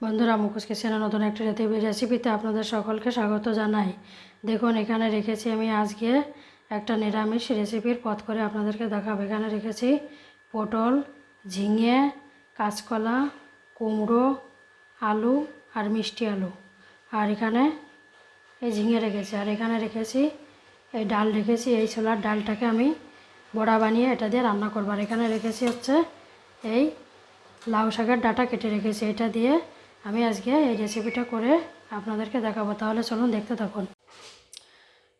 বন্ধুরা, মুখোশ কিচেনে নতুন একটি রেসিপি রেসিপিতে আপনাদের সকলকে স্বাগত জানাই। দেখুন, এখানে রেখেছি আমি আজকে একটা নিরামিষ রেসিপির পথ করে আপনাদেরকে দেখাবো। এখানে রেখেছি পটল, ঝিঙে, কাঁচকলা, কুমড়ো, আলু আর মিষ্টি আলু। আর এখানে এই ঝিঙে রেখেছি। আর এখানে রেখেছি, এই ডাল রেখেছি। এই ছোলার ডালটাকে আমি বড়া বানিয়ে এটা দিয়ে রান্না করব। আর এখানে রেখেছি হচ্ছে এই লাউ শাকের ডাটা কেটে রেখেছি। এটা দিয়ে আমি আজকে এই রেসিপিটা করে আপনাদেরকে দেখাবো। তাহলে চলুন দেখতে থাকুন।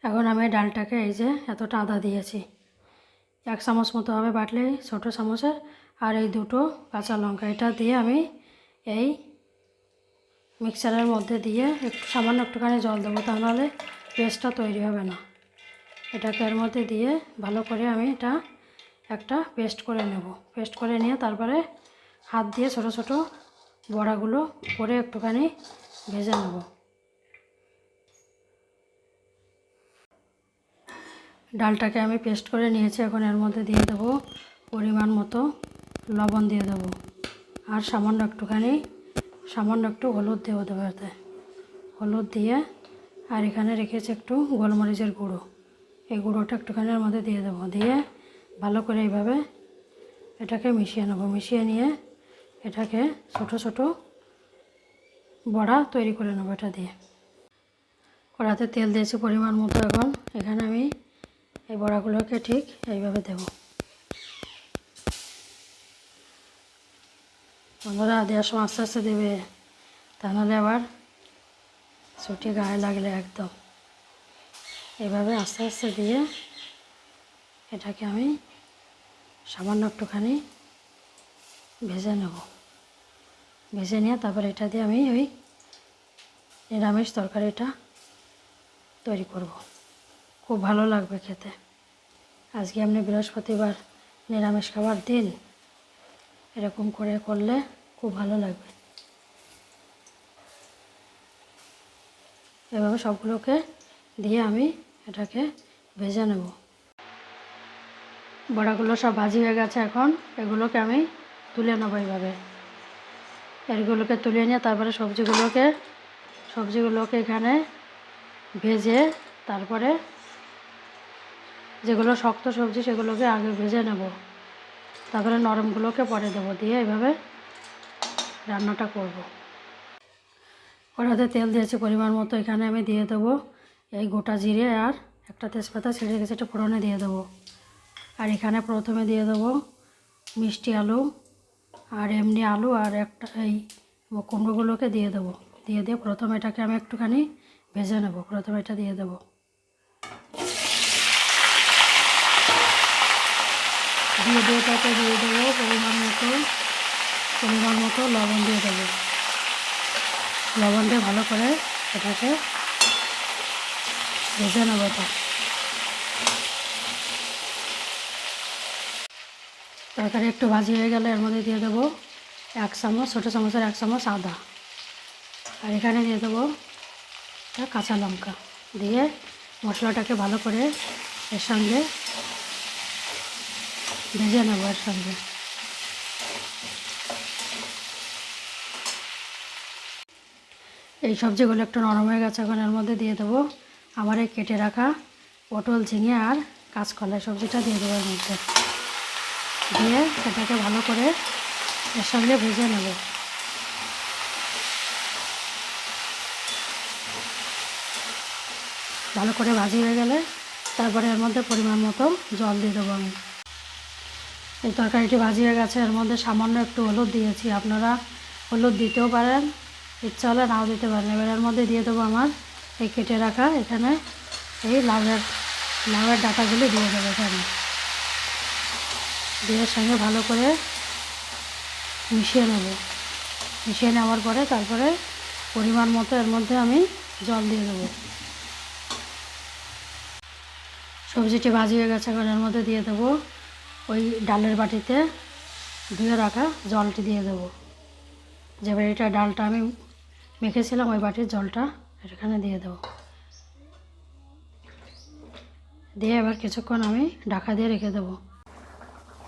এখন আমি ডালটাকে এই যে এতটা আদা দিয়েছি। এক চামচ মতো হবে বাটলে, ছোটো চামচের আর এই দুটো কাঁচা লঙ্কা। এটা দিয়ে আমি এই মিক্সারের মধ্যে দিয়ে একটু সামান্য একটুখানি জল দেবো, তাহলে পেস্টটা তৈরি হবে না। এটাকে এর মধ্যে দিয়ে ভালো করে আমি এটা একটা পেস্ট করে নেব। পেস্ট করে নিয়ে তারপরে হাত দিয়ে ছোট ছোট বড়াগুলো করে একটুখানি ভেজে নেব। ডালটাকে আমি পেস্ট করে নিয়েছি, এখন এর মধ্যে দিয়ে দেবো পরিমাণ মতো লবণ দিয়ে দেবো। আর সামান্য একটুখানি, সামান্য একটু হলুদ দেবো দেবো এতে হলুদ দিয়ে, আর এখানে রেখেছি একটু গোলমরিচের গুঁড়ো। এই গুঁড়োটা একটুখানি এর মধ্যে দিয়ে দেবো। দিয়ে ভালো করে এইভাবে এটাকে মিশিয়ে নেব। মিশিয়ে নিয়ে এটাকে ছোট ছোট বড়া তৈরি করে নেব এটা দিয়ে। কড়াতে তেল দিয়েছি পরিমাণ মতো এখন। এখানে আমি এই বড়াগুলোকে ঠিক এইভাবে দেব। বন্ধুরা দেওয়ার সময় আস্তে আস্তে দেবে। তা নাহলে আবার ছুটি গায়ে লাগলে একদম। এভাবে আস্তে আস্তে দিয়ে এটাকে আমি সামান্য একটুখানি ভেজে নেব। ভেজে নিয়ে তারপর এটা দিয়ে আমি ওই নিরামিষ তরকারিটা তৈরি করব। খুব ভালো লাগবে খেতে। আজকে আপনি বৃহস্পতিবার নিরামিষ খাবার দিন। এরকম করে করলে খুব ভালো লাগবে। এভাবে সবগুলোকে দিয়ে আমি এটাকে ভেজে নেব। বড়াগুলো সব ভাজি হয়ে গেছে এখন। এগুলোকে আমি তুলে নেব এইভাবে এগুলোকে তুলে নিয়ে তারপরে সবজিগুলোকে সবজিগুলোকে এখানে ভেজে তারপরে যেগুলো শক্ত সবজি সেগুলোকে আগে ভেজে নেব। তারপরে নরমগুলোকে পরে দেবো দিয়ে এইভাবে রান্নাটা করব। কড়াতে তেল দিয়েছি পরিমাণ মতো, এখানে আমি দিয়ে দেবো এই গোটা জিরে আর একটা তেজপাতা ছেড়ে গেছে এটা ফোড়নে দিয়ে দেবো। আর এখানে প্রথমে দিয়ে দেবো মিষ্টি আলু আর এমনি আলু আর একটা এই কুমড়োগুলোকে দিয়ে দেবো। দিয়ে দিয়ে প্রথমে এটাকে আমি একটুখানি ভেজে নেব। প্রথমে এটা দিয়ে দেবো। দিয়ে দিয়ে তাতে দিয়ে দেবো পরিমাণ মতো পরিমাণ মতো লবণ দিয়ে দেবো। লবণ দিয়ে ভালো করে এটাকে ভেজে নেব তো তরকারি একটু ভাজি হয়ে গেলে এর মধ্যে দিয়ে দেবো এক চামচ, ছোটো চামচের এক চামচ আদা। আর এখানে দিয়ে দেবো কাঁচা লঙ্কা। দিয়ে মশলাটাকে ভালো করে এর সঙ্গে ভেজে নেব এর সঙ্গে। এই সবজিগুলো একটু নরম হয়ে গেছে, এখন এর মধ্যে দিয়ে দেবো আমার এই কেটে রাখা পটল, ঝিঙে আর কাঁচকলা। সবজিটা দিয়ে দেবো এর মধ্যে। দিয়ে সেটাকে ভালো করে এর সঙ্গে ভেজে নেব। ভালো করে ভাজি হয়ে গেলে তারপরে এর মধ্যে পরিমাণ মতো জল দিয়ে দেবো আমি। এই তরকারিটি ভাজি হয়ে গেছে, এর মধ্যে সামান্য একটু হলুদ দিয়েছি। আপনারা হলুদ দিতেও পারেন ইচ্ছা হলে নাও দিতে পারেন। এবার এর মধ্যে দিয়ে দেবো আমার এই কেটে রাখা এখানে এই লাউয়ের লাউয়ের ডাটাগুলি দিয়ে দেবো এখানে। দিয়ে সঙ্গে ভালো করে মিশিয়ে নেব। মিশিয়ে নেওয়ার পরে তারপরে পরিমাণ মতো এর মধ্যে আমি জল দিয়ে দেবো। সবজিটি ভাজি হয়ে গেছে, এখন এর মধ্যে দিয়ে দেবো ওই ডালের বাটিতে ধুয়ে রাখা জলটি দিয়ে দেবো। যে বাড়িটা ডালটা আমি মেখেছিলাম, ওই বাটির জলটা এখানে দিয়ে দেবো। দিয়ে এবার কিছুক্ষণ আমি ঢাকা দিয়ে রেখে দেবো।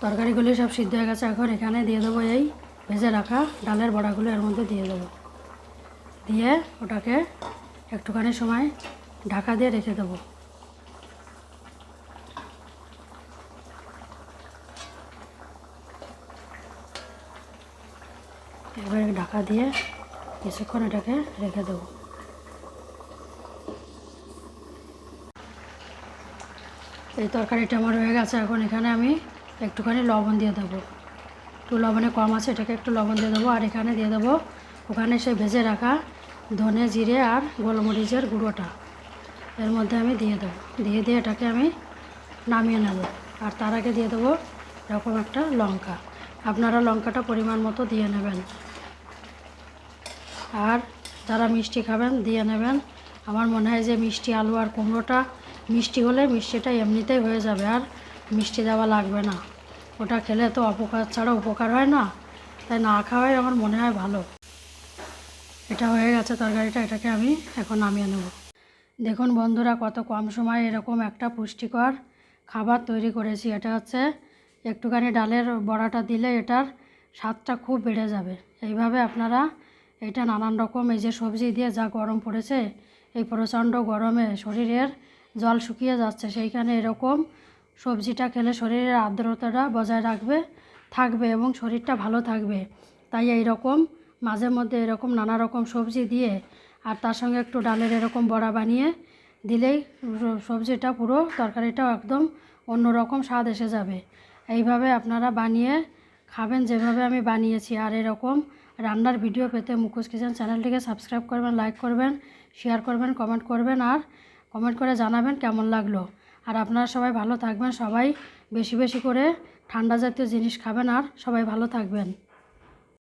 তরকারিগুলি সব সিদ্ধ হয়ে গেছে, এখন এখানে দিয়ে দেবো এই ভেজে রাখা ডালের বড়াগুলো এর মধ্যে দিয়ে দেবো। দিয়ে ওটাকে একটুখানি সময় ঢাকা দিয়ে রেখে দেবো। এবারে ঢাকা দিয়ে কিছুক্ষণ এটাকে রেখে দেবো। এই তরকারিটা আমার হয়ে গেছে, এখন এখানে আমি একটুখানি লবণ দিয়ে দেবো। একটু লবণে কম আছে, এটাকে একটু লবণ দিয়ে দেবো, আর এখানে দিয়ে দেবো, ওখানে সে ভেজে রাখা ধনে জিরে আর গোলমরিচের গুঁড়োটা। এর মধ্যে আমি দিয়ে দেবো, দিয়ে দিয়ে এটাকে আমি নামিয়ে নেব। আর তার আগে দিয়ে দেবো এরকম একটা লঙ্কা। আপনারা লঙ্কাটা পরিমাণ মতো দিয়ে নেবেন। আর যারা মিষ্টি খাবেন, দিয়ে নেবেন। আমার মনে হয় যে মিষ্টি আলু আর কুমড়োটা মিষ্টি হলে মিষ্টিটা এমনিতেই হয়ে যাবে। আর মিষ্টি দেওয়া লাগবে না। ওটা খেলে তো অপকার ছাড়া উপকার হয় না। তাই না খাওয়াই আমার মনে হয় ভালো। এটা হয়ে গেছে তরকারিটা, এটাকে আমি এখন নামিয়ে নেব। দেখুন বন্ধুরা, কত কম সময়ে এরকম একটা পুষ্টিকর খাবার তৈরি করেছি। এটা হচ্ছে একটুখানি ডালের বড়াটা দিলে এটার স্বাদটা খুব বেড়ে যাবে। এইভাবে আপনারা এটা নানান রকম, এই যে সবজি দিয়ে যা গরম পড়েছে, এই প্রচণ্ড গরমে শরীরের জল শুকিয়ে যাচ্ছে, সেইখানে এরকম সবজিটা খেলে শরীরের আর্দ্রতাটা বজায় রাখবে, থাকবে এবং শরীরটা ভালো থাকবে। তাই এই রকম মাঝে মধ্যে এরকম নানা রকম সবজি দিয়ে আর তার সঙ্গে একটু ডালের এরকম বড়া বানিয়ে দিলেই সবজিটা পুরো তরকারিটাও একদম অন্যরকম স্বাদ এসে যাবে। এইভাবে আপনারা বানিয়ে খাবেন যেভাবে আমি বানিয়েছি। আর এরকম রান্নার ভিডিও পেতে মুখোশ কিচেন চ্যানেলটিকে সাবস্ক্রাইব করবেন, লাইক করবেন, শেয়ার করবেন, কমেন্ট করবেন আর কমেন্ট করে জানাবেন কেমন লাগল। আর আপনারা সবাই ভালো থাকবেন, সবাই বেশি বেশি করে ঠান্ডা জাতীয় জিনিস খাবেন আর সবাই ভালো থাকবেন।